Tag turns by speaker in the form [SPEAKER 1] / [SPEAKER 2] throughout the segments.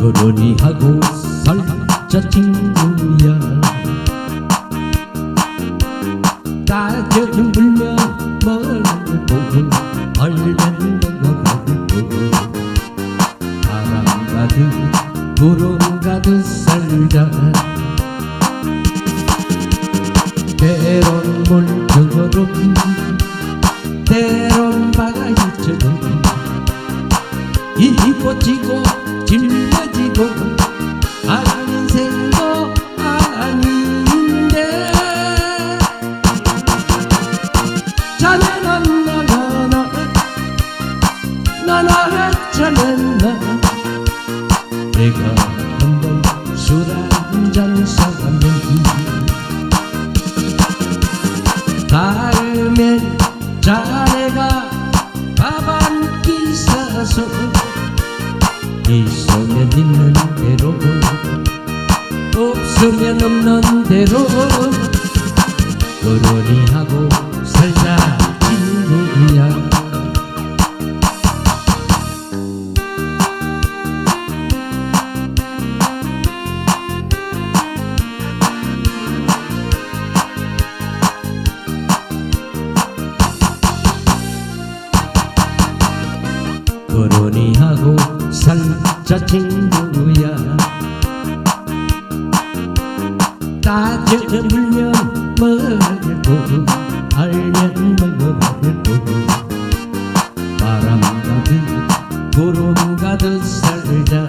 [SPEAKER 1] 그러니 하고 살자 친구야. 따뜻한 불면 뭘 보고 얼면 내가 가고. 바람 가득 구름 가득 살자. 때론 물처럼 때론 바가지처럼 이뻐지고 자네는 나 내가 한번 술 한잔 사면 다음엔 자네가 밥 한 끼 사서 있으면 있는 대로 없으면 없는 대로 그러니 하고 살자 친구야? 따뜻한 물면 먹고 알면 먹어보고. 바람 가득 구름 가득 살자.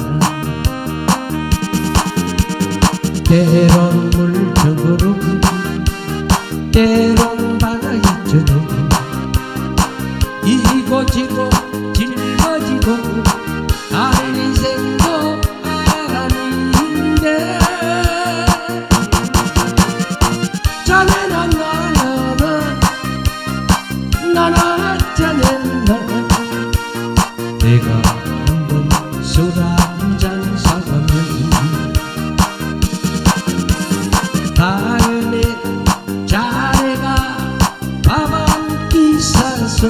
[SPEAKER 1] 때론 물처럼 때론 바다처럼 이고 지고 짊어지고 내가 한번 술 한잔 사가면 다음에 자네가 밥 한 끼 사서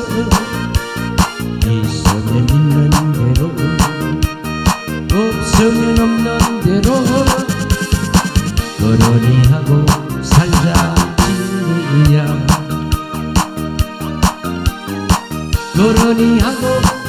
[SPEAKER 1] 있으면 있는 대로 없으면 없는 대로 그러니 하고 살자 친구야 그러니 하고